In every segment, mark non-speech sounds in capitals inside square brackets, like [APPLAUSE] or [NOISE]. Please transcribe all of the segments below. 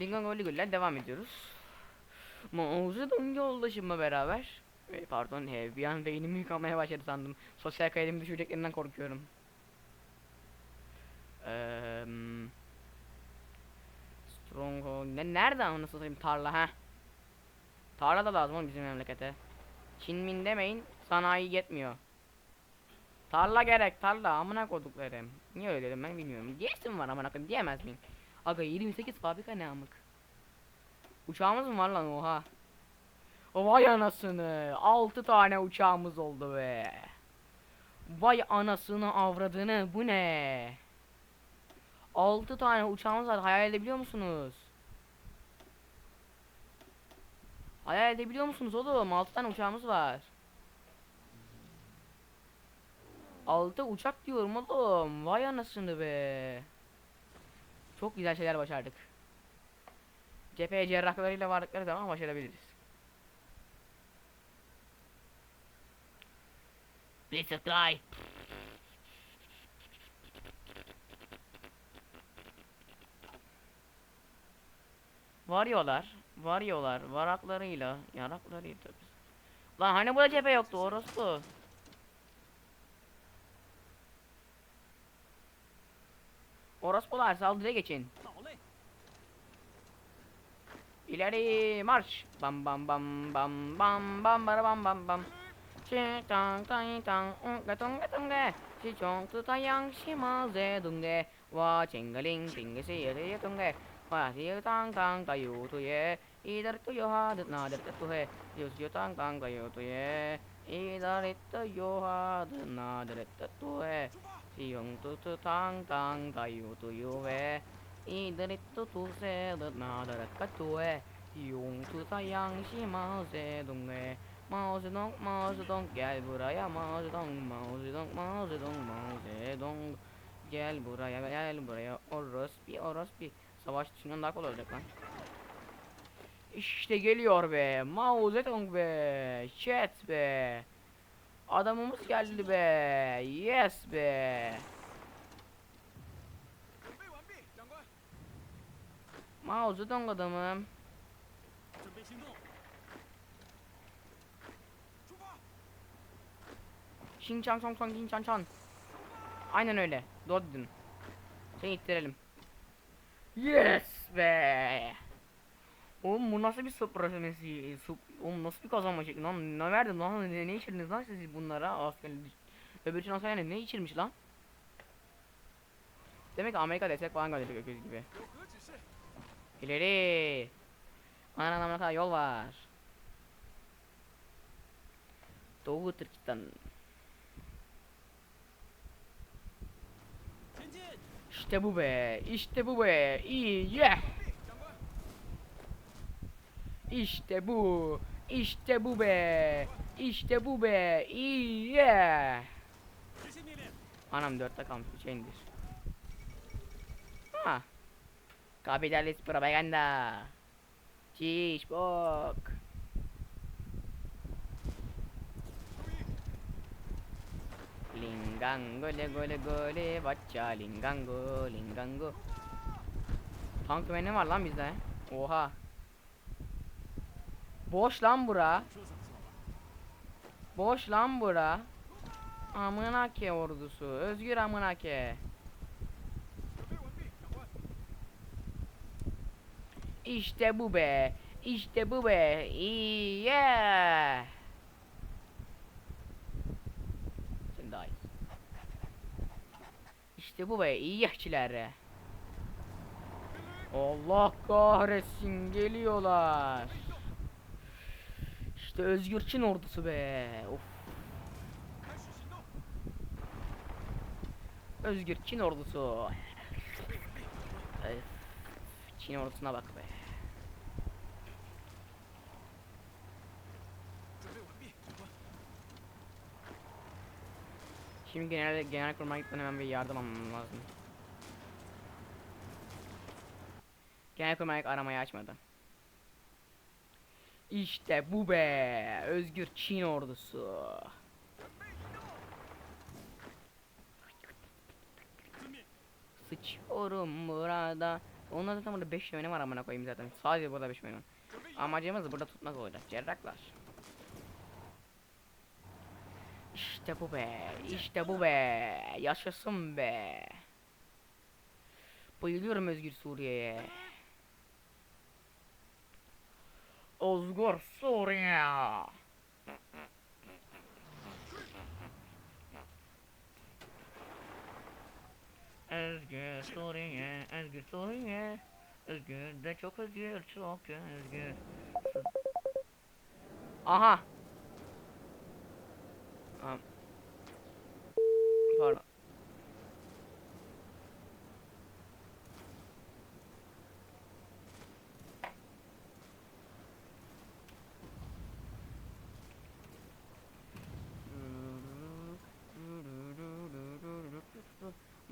Lingon Goligul'le devam ediyoruz. Mağazadan yoldaşımla beraber e, Pardon he, bir an beynimi yıkamaya başladı sandım. Sosyal kaydımı düşüreceklerinden korkuyorum. Eee Stronghold ne nerede anasını satayım tarla ha? Tarla da lazım oğlum bizim memlekete. Çin min demeyin sanayi yetmiyor. Tarla gerek tarla amına koduklarım. Niye öyle dedim ben bilmiyorum. Diyesim var amına koyayım diyemez miyim? Aga 28 fabrika ne amık. Uçağımız mı var lan oha? Vay anasını 6 tane uçağımız oldu be. Vay anasını avradını bu ne? 6 tane uçağımız var hayal edebiliyor musunuz? Hayal edebiliyor musunuz oğlum? 6 tane uçağımız var. 6 uçak diyorum oğlum. Vay anasını be. Çok güzel şeyler başardık. Cepheye cerrahlarıyla vardıkları zaman başarabiliriz. Blitzkrieg. Varıyorlar. Varıyorlar. Varaklarıyla. Yaraklarıyla. Lan hani burada cephe yoktu orospu. Orospular saldırıya geçin. İleri marş. Bam bam bam bam bam bam bara bam bam bam. Çi tang tang tang unga tonga tonga. Çi chong tu ta yang xi ma ze dung ge. Wa ching ling ge si ye ye tung ge. Wa si tang tang ta yu tu ye. Idar tu yo ha dit na dit tu he. Yu si tang tang ta yu tu ye. Idar it yo ha dit na dit tu he. Yung tu tu tang tang da yu tu yu ve I dri tu tu se dut na da rat ka tu e Yung tu ta yang shi mao se dung e Mao se dong mao se dong gel buraya mao se dong mao se dong mao se dong mao se dong. Gel buraya gel buraya orospi orospi. Savaş düşünden daha kolay olacak lan. İşte geliyor be Mao Zedong be Chat be. Adamımız geldi be. Yes be. Mao Zedong adamım. Şin çan çan çan çan çan. Aynen öyle. Doğru dedin. Seni ittirelim. Yes be. Oğlum bu nasıl bir supra Oğlum nasıl bir kazanma şekli lan? Ne verdim lan? Ne, ne içirdiniz lan siz bunlara? Aferin. Öbür için olsa yani ne içirmiş lan? Demek ki Amerika destek falan gönderiyor gökyüzü gibi. İleri. Anan amına kadar yol var. Doğu Türkistan. İşte bu be. İşte bu be. İyi. Yeah. İşte bu. İşte bu be. İşte bu be. İyi. Yeah. Anam dörtte kalmış. Üçe indir. Ha. Kapitalist propaganda. Çiş bok. Lingango le gole gole bacha lingango lingango. Tank ne var lan bizde? Oha. Boş lan bura. Boş lan bura. Amına ordusu. Özgür amına. İşte bu be. İşte bu be. İyi. Yeah. İşte bu be. İyi yaşçılar. Allah kahretsin geliyorlar. İşte Özgür Çin ordusu be. Of. Özgür Çin ordusu. Çin ordusuna bak be. Şimdi genel genel kurmaya gitmeden hemen bir yardım almam lazım. Genel kurmaya aramayı açmadı. İşte bu be. Özgür Çin ordusu. Sıçıyorum burada. Onlar zaten burada 5 yöne var amına koyayım zaten. Sadece burada 5 yöne. Amacımız burada tutmak olacak. Cerraklar. İşte bu be. İşte bu be. Yaşasın be. Bayılıyorum Özgür Suriye'ye. Özgür Suriye. Özgür Suriye, Özgür Suriye. Özgür de çok özgür, çok özgür. Aha. Am.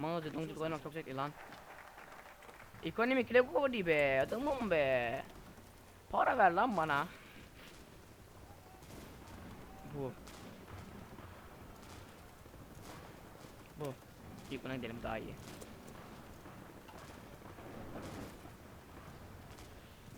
Mağaza donçuk oynamak çok zevkli lan. Ekonomi kile kodi be, adamım be. Para ver lan bana. Bu. Bu. İlk buna gidelim daha iyi.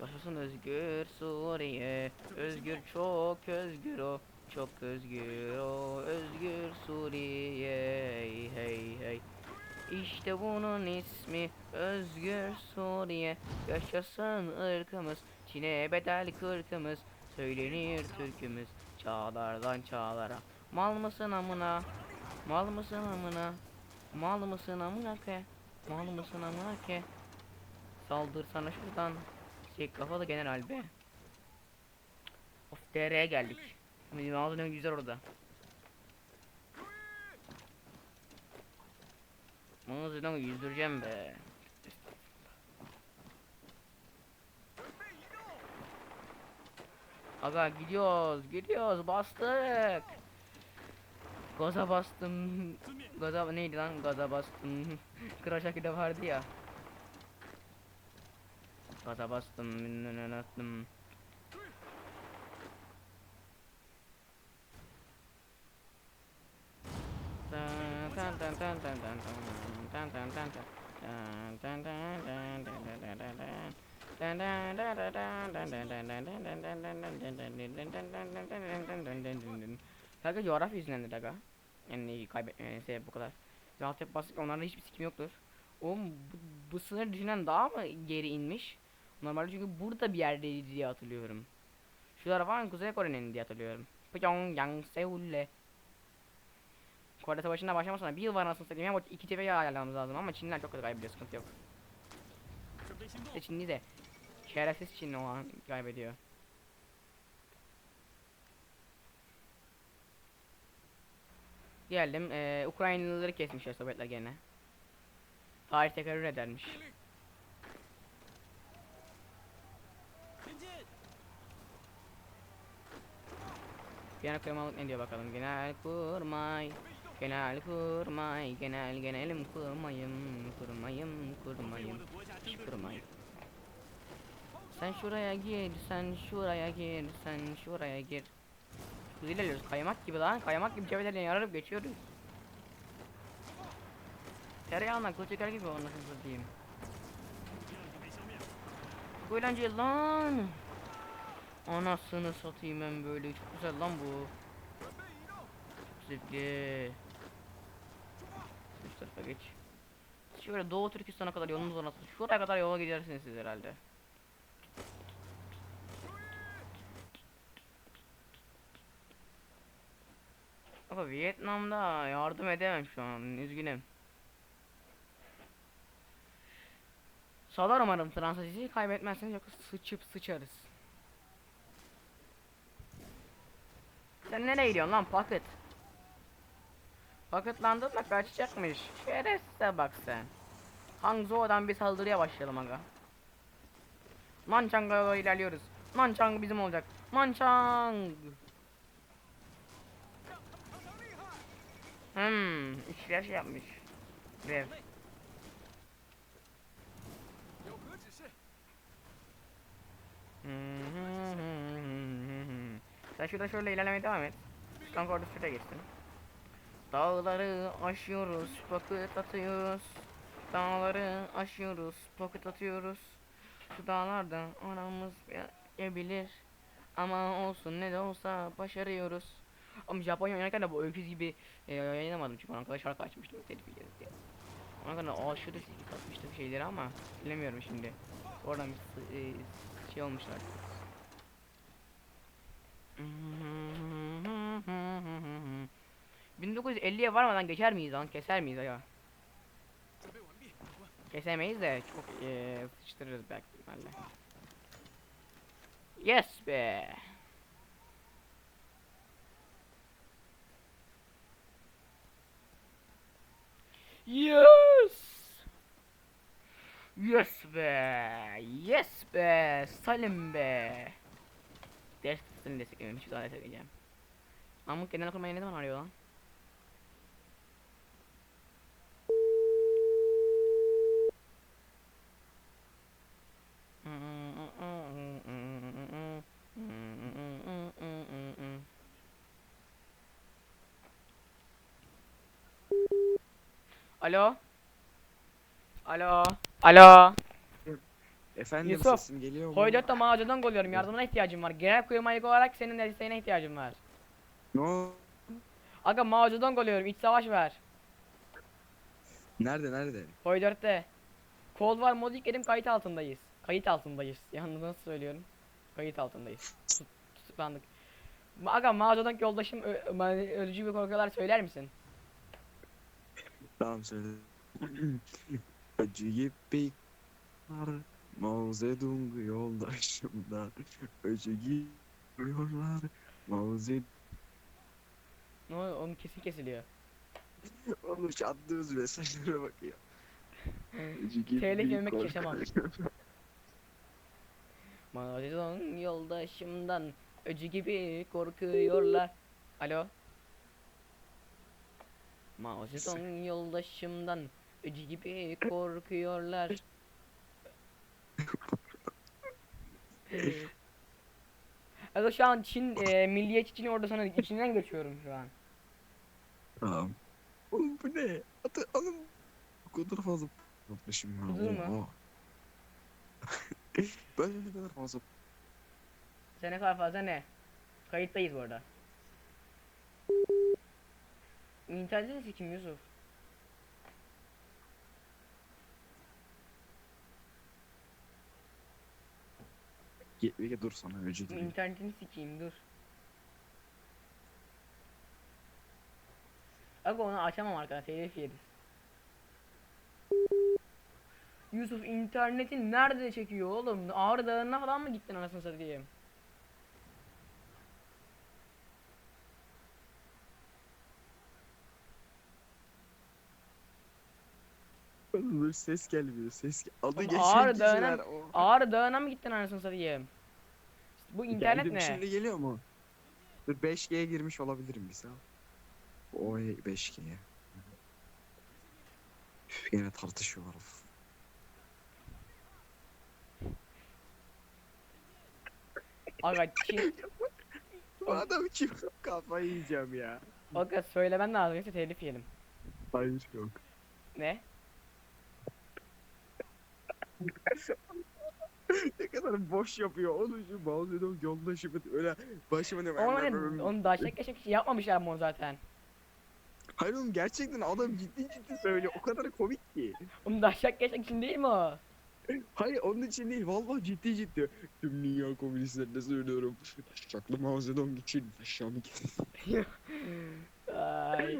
Yaşasın özgür Suriye Özgür çok özgür o Çok özgür o Özgür Suriye Hey hey hey İşte bunun ismi Özgür Suriye. Yaşasın ırkımız Çin'e bedel kırkımız Söylenir türkümüz Çağlardan çağlara. Mal mısın amına? Mal mısın amına? Mal mısın amına ke? Mal mısın amına ke? Saldır sana şuradan. Şey kafalı general be. Of DR'ye geldik. Bizim ağzı ne güzel orada Bunu dedim yüzdüreceğim be. Aga gidiyoruz, gidiyoruz, bastık. Gaza bastım. Gaza neydi lan? Gaza bastım. Kıraşaki de vardı ya. Gaza bastım, minnan attım. Kanka coğrafya yüzündendir aga. Yani kaybetmenin sebebi bu kadar. Biz altyapı bastık onlarda hiçbir sikim yoktur. Oğlum bu, bu sınır düşünen daha mı geri inmiş? Normalde çünkü burada bir yerdeydi diye hatırlıyorum. Şular falan Kuzey Kore'nin diye hatırlıyorum. Pyongyang, Seul'le. Kore Savaşı'nda başlamasına bir yıl var nasıl satayım. Hem iki tepe ayarlamamız lazım ama Çinliler çok kötü kaybediyor sıkıntı yok. İşte Çinli de şerefsiz Çinli o an kaybediyor. Geldim. Ee, Ukraynalıları kesmişler Sovyetler gene. Tarih tekrar edermiş. Piyano kırmalık ne diyor bakalım. Genel kurmay. Genel kurmay. Genel genelim kurmayım. Kurmayım. Kurmayım. Hiç kurmayım. Sen şuraya gir. Sen şuraya gir. Sen şuraya gir. Hızlı ilerliyoruz. Kaymak gibi lan. Kaymak gibi cebelerden yararıp geçiyoruz. Tereyağından kıl çeker gibi onu hızlı diyeyim. Bu eğlenceli lan. Anasını satayım ben böyle. Çok güzel lan bu. Zipli. Üst tarafa geç. Şöyle Doğu Türkistan'a kadar yolumuz var nasıl? Şuraya kadar yola gidersiniz siz herhalde. Ama Vietnam'da yardım edemem şu an. Üzgünüm. Sağlar umarım Transatlantik'i kaybetmezseniz yoksa sıçıp sıçarız. Sen nereye gidiyorsun lan paket? Paketlandın da kaçacakmış. Şerefsize bak sen. Hangzhou'dan bir saldırıya başlayalım aga. Nanchang'a ilerliyoruz. Nanchang bizim olacak. Nanchang. Hmm, işler şey yapmış. Ver. Hmm. Sen şurada şöyle ilerlemeye devam et. Kanka orada süre geçsin. Dağları aşıyoruz, pocket atıyoruz. Dağları aşıyoruz, pocket atıyoruz. Şu dağlardan anamız ebilir. Ama olsun ne de olsa başarıyoruz. Ama Japonya oynarken de bu öküz gibi e, oynamadım çünkü ona kadar şarkı açmıştım telif yiyeceğiz diye. Ona kadar aşırı silik atmıştım şeyleri ama bilemiyorum şimdi. Oradan bir e, şey olmuşlar. Hmm. 1950'ye varmadan geçer miyiz lan? Keser miyiz ya? Kesemeyiz de çok e, sıçtırırız belki. Yes be. Yes. Yes be. Yes be. Salim be. Ders kısmını desteklememiş. Şu daha destekleyeceğim. Amık genel kurmayı ne zaman arıyor lan? Alo? Alo? Alo? Efendim Yusuf, sesim geliyor mu? Hoydot'ta mağazadan goluyorum. Yardımına ihtiyacım var. Genel kuyumayık olarak senin desteğine ihtiyacım var. Ne o- Aga mağazadan goluyorum. İç savaş ver. Nerede nerede? Hoydot'ta. Cold War modu yükledim kayıt altındayız. Kayıt altındayız. [LAUGHS] Yalnız nasıl söylüyorum? Kayıt altındayız. Tut- Tutuklandık. Aga mağazadan yoldaşım ölücü bir korkular söyler misin? Tamam söyle. Acı gibi var. Mao Zedong yoldaşımda. Acı gidiyorlar. Mao Zedong. Ne oluyor? Onun kesin kesiliyor. [LAUGHS] Oğlum şu attığımız mesajlara bak ya. Telif yemek kork- yaşamam. Mağazadan yoldaşımdan öcü gibi korkuyorlar. Alo? Mağazadan yoldaşımdan öcü gibi korkuyorlar. Aga şu an Çin e, milliyetçi Çin ordusuna içinden geçiyorum şu an. Tamam. Oğlum bu ne? Atı alın. Bu kadar fazla yapmışım ya. Huzur mu? [LAUGHS] Böyle ne kadar fazla Sen ne kadar fazla ne? Kayıttayız bu arada. İnternetini sikim Yusuf. Ge- Ge- dur sana öcü değil. İnternetini sikeyim dur. Aga onu açamam arkadaşlar telif yeriz. Yusuf internetin nerede çekiyor oğlum? Ağrı Dağı'na falan mı gittin anasını satayım? Böyle ses gelmiyor ses. gel- Adı Oğlum geçen Ağrı kişiler. Dağı'na o- Ağrı Dağı'na mı gittin anasını satayım? Bu internet Geldim, ne? Şimdi geliyor mu? Dur 5G'ye girmiş olabilirim bir saat. O 5G'ye. Üf, Yine tartışıyorlar. of. Aga [LAUGHS] Çin... Bu adam kim? Kafayı yiyeceğim ya. Aga söylemen lazım yoksa telif yiyelim. Hayır yok. Ne? Ne kadar boş yapıyor. Onu şu Mao Zedong yoldaşımı öyle başıma ne Onu hani onu daşak geçmek için yapmamışlar mı onu zaten? Hayır oğlum gerçekten adam ciddi ciddi söylüyor. O kadar komik ki. Onu daşak geçmek için değil mi o? Hayır onun için değil. Vallahi ciddi ciddi. Tüm dünya komünistlerine söylüyorum. Şaklı Mao Zedong için aşağımı [LAUGHS] Ay.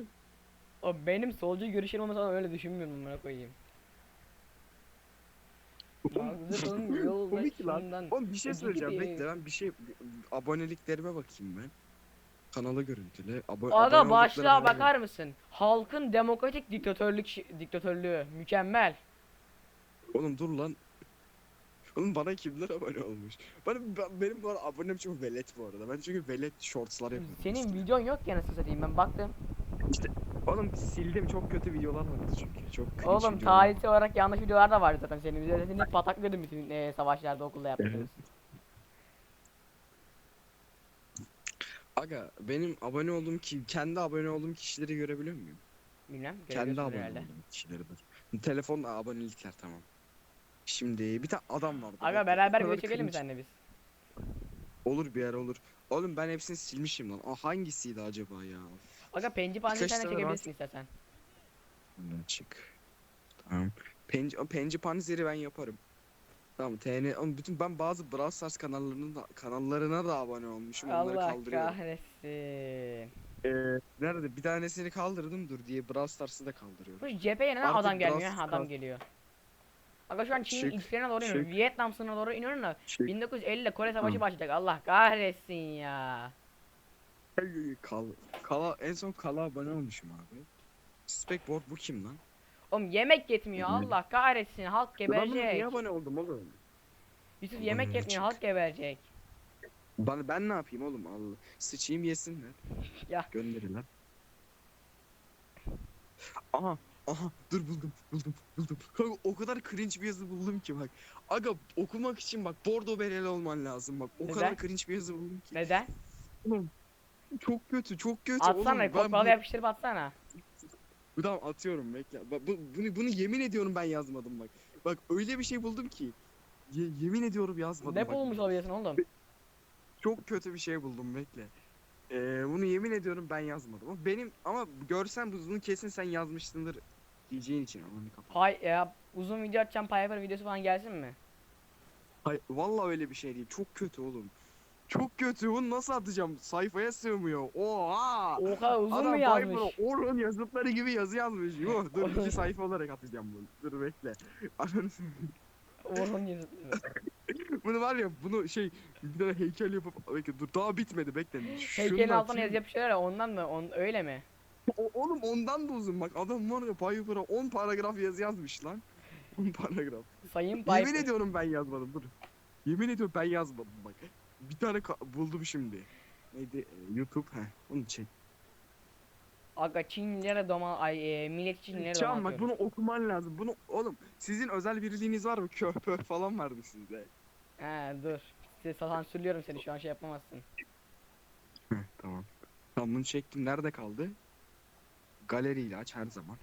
O benim solcu görüşlerim olmasa öyle düşünmüyorum amına koyayım. Mağazanın [LAUGHS] Komik lan. Oğlum bir şey Öcü söyleyeceğim. gibi. Bekle ben bir şey aboneliklerime bakayım ben. Kanalı görüntüle. Abo Aga başlığa olduklarıma bakar mısın? Halkın demokratik diktatörlük şi- diktatörlüğü mükemmel. Oğlum dur lan. Oğlum bana kimler abone olmuş? Bana, ben, benim bu arada abonem çok velet bu arada. Ben çünkü velet shortslar yapıyorum. Senin videon yok ya nasıl satayım ben baktım. Oğlum sildim çok kötü videolar vardı çünkü. Çok cringe Oğlum videolar. tarihsel olarak yanlış videolar da vardı zaten senin. Videoda seni pataklıyordum bütün e, savaşlarda okulda yaptığımız. Aga benim abone olduğum ki kendi abone olduğum kişileri görebiliyor muyum? Bilmem. Kendi görebiliyorsun abone herhalde. olduğum kişileri de. Telefonla abonelikler tamam. Şimdi bir tane adam vardı. Aga beraber video çekelim mi seninle biz? Olur bir yer olur. Oğlum ben hepsini silmişim lan. Aa, hangisiydi acaba ya? Aga penci panci sen de çekebilirsin istersen. Bundan çık. Tamam. Penci, penci panzeri ben yaparım. Tamam TN oğlum bütün ben bazı Brawl Stars kanallarının da, kanallarına da abone olmuşum. Onları Allah kaldırıyorum. kahretsin. Ee, nerede bir tanesini kaldırdım dur diye Brawl Stars'ı da kaldırıyorum. Bu cepheye neden Artık adam gelmiyor? Brawl Adam geliyor. Aga şu an Çin'in içlerine doğru iniyorum. Vietnam sınırına doğru iniyorum da Şey, 1950'de Kore Savaşı başlayacak. Allah kahretsin ya. Kal, kala, en son kala abone olmuşum abi. Specboard bu kim lan? Oğlum yemek yetmiyor. Allah kahretsin. Halk Ben buna geberecek. niye abone oldum oğlum? Yusuf yemek yetmiyor. Halk geberecek. Ben, ben ne yapayım oğlum Allah. Sıçayım yesinler. Ya. Gönderirler. Aha. Aha dur buldum buldum buldum. Kanka o kadar cringe bir yazı buldum ki bak. Aga okumak için bak bordo bereli olman lazım bak. O Neden? kadar cringe bir yazı buldum ki. Neden? Oğlum, çok kötü çok kötü Atsana. oğlum. Ben Kopyala bu- yapıştırıp atsana. Bu tamam atıyorum bekle. Bak, bu, bunu, bunu yemin ediyorum ben yazmadım bak. Bak öyle bir şey buldum ki. Ye- yemin ediyorum yazmadım Ne bak. bulmuş olabilirsin oğlum? Çok kötü bir şey buldum bekle. Ee, bunu yemin ediyorum ben yazmadım. Ama benim ama görsen bunu kesin sen yazmışsındır diyeceğin için ama ne kafa. Hay ya uzun video atacağım Piper videosu falan gelsin mi? Hayır vallahi öyle bir şey değil. Çok kötü oğlum. Çok kötü. Bunu nasıl atacağım? Sayfaya sığmıyor. Oha! Oha uzun Adam mu yazmış? Piper'a Orhun yazıtları gibi yazı yazmış. Yuh, dur iki sayfa olarak atacağım bunu. Dur bekle. [LAUGHS] Orhun yazmış. [LAUGHS] Bunu var ya bunu şey bir tane heykel yapıp bekle dur daha bitmedi bekle. Heykelin altına yazı yapıştırıyorlar ya ondan mı? On, öyle mi? O, oğlum ondan da uzun bak adam var ya Piper'a 10 paragraf yazı yazmış lan. [LAUGHS] 10 paragraf. Sayın Piper. Yemin ediyorum ben yazmadım dur. Yemin ediyorum ben yazmadım bak. Bir tane ka- buldum şimdi. Neydi? Ee, YouTube he. Onu çek. Aga Çinlilere doma ay e, millet Çinlilere Çağan doma bak bunu okuman lazım. Bunu oğlum sizin özel birliğiniz var mı? [LAUGHS] Köh pöh falan vardı sizde. He dur. Size sansürlüyorum seni şu an şey yapamazsın. Heh, tamam. Tamam bunu çektim. Nerede kaldı? Galeriyle aç her zaman.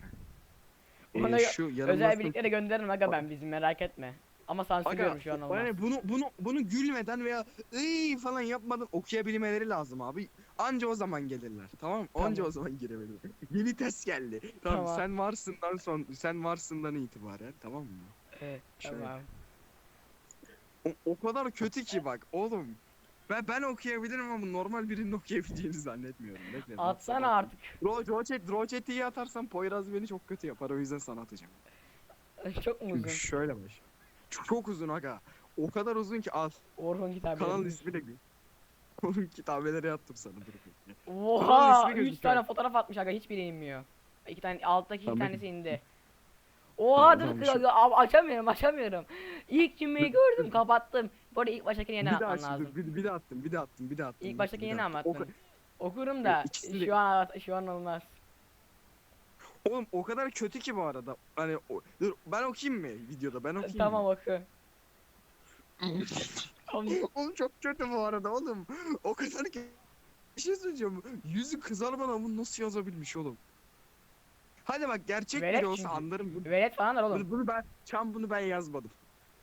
Ee, Ona şu Özel birliklere gönderirim aga ben bizi merak etme. Ama sansürlüyorum şu an olmaz. yani bunu bunu bunu gülmeden veya ıy falan yapmadan okuyabilmeleri lazım abi. Anca o zaman gelirler. Tamam? Anca Tamam. o zaman girebilirler. [LAUGHS] Yeni test geldi. Tamam, Tamam. sen varsından son sen varsından itibaren tamam mı? Evet Şöyle. tamam. O, o kadar kötü ki bak oğlum. Ben ben okuyabilirim ama normal birinin [LAUGHS] okuyabileceğini zannetmiyorum. Bekle. Atsana artık. Draw, draw chat, draw chat'i iyi atarsan Poyraz beni çok kötü yapar o yüzden sana atacağım. Çok mu uzun? şöyle baş. Çok, uzun aga. O kadar uzun ki al. Orhun kitabı. Kanal ismi de gül. [LAUGHS] Onun kitabeleri attım sana dur. Kanal Oha! ismi 3 gözüküyor. tane fotoğraf atmış aga hiçbiri inmiyor. İki tane alttaki iki Tamam. tanesi indi. Oha Tamam, dur kız abi açamıyorum açamıyorum. İlk cümleyi gördüm kapattım. Bu arada ilk baştakini Bir yeniden daha atman lazım. dur, bir, bir daha attım, bir daha attım, bir daha attım. İlk bir- baştakini bir yeni mi attın? Okurum da ikisini de- şu an şu an olmaz. Oğlum o kadar kötü ki bu arada. Hani o, dur ben okuyayım mı videoda? Ben okuyayım Tamam mı? oku. Oğlum, oğlum çok kötü bu arada oğlum. O kadar ki bir şey söyleyeceğim. Yüzü kızarmadan bunu nasıl yazabilmiş oğlum? Hadi bak gerçek Velet biri olsa çünkü. anlarım. Bunu, Velet falan var oğlum. bunu, bunu ben çam bunu ben yazmadım.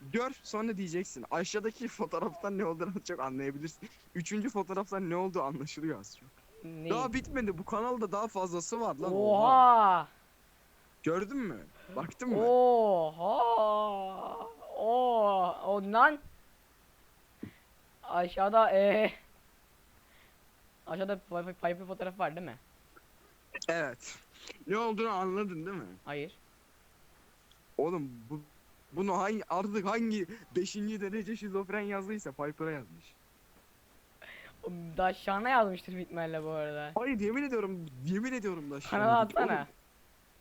Gör sonra diyeceksin. Aşağıdaki [LAUGHS] fotoğraftan ne olduğunu çok anlayabilirsin. Üçüncü fotoğraftan ne olduğu anlaşılıyor az çok. Ne? Daha bitmedi. Bu kanalda daha fazlası var lan. Oha! Gördün mü? Baktın mı? Oha! Oo! Ondan aşağıda eee aşağıda Piper fotoğrafı var değil mi? Evet. Ne olduğunu anladın değil mi? Hayır. Oğlum bu bunu hangi artık hangi 5. derece şizofren yazdıysa Piper'a yazmış. O Da şana yazmıştır bitmerle bu arada. Hayır yemin ediyorum yemin ediyorum da. Kanala şimdi. atsana.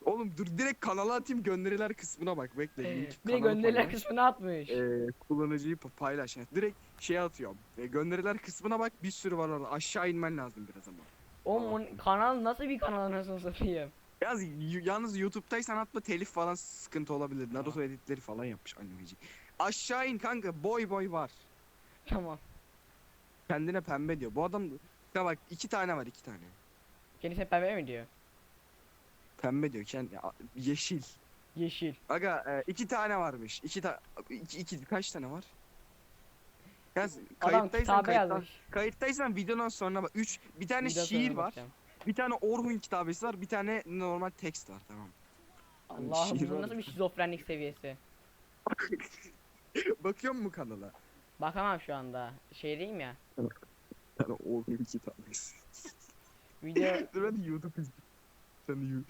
Oğlum, oğlum dur direkt kanala atayım gönderiler kısmına bak bekle. link Bir gönderiler paylaş. kısmına atmış. Ee, kullanıcıyı pa- paylaş. Yani direkt şey atıyorum. Ee, gönderiler kısmına bak bir sürü var orada. Aşağı inmen lazım biraz ama. Oğlum onun kanal nasıl bir kanal anasını satayım? Yalnız, yalnız YouTube'daysan atma telif falan sıkıntı olabilir. Naruto editleri falan yapmış animeci. Aşağı in kanka boy boy var. Tamam. Kendine pembe diyor. Bu adam ya bak iki tane var iki tane. Kendisine pembe mi diyor? Pembe diyor kendi ya, yeşil. Yeşil. Aga e, iki tane varmış. İki ta iki, iki kaç tane var? Yaz, Adam kayıttaysan, kayıttan, kayıttaysan videonun sonuna bak. Üç, bir tane Video şiir var. bakacağım. Bir tane Orhun kitabesi var. Bir tane normal tekst var tamam. Allah'ım bu nasıl bir şizofrenlik seviyesi. [LAUGHS] Bakıyor mu kanala? Bakamam şu anda. Şehirdeyim ya. Bir tane Orhun kitabesi. Video [LAUGHS] Dur ben de YouTube izleyeyim. Sen de You-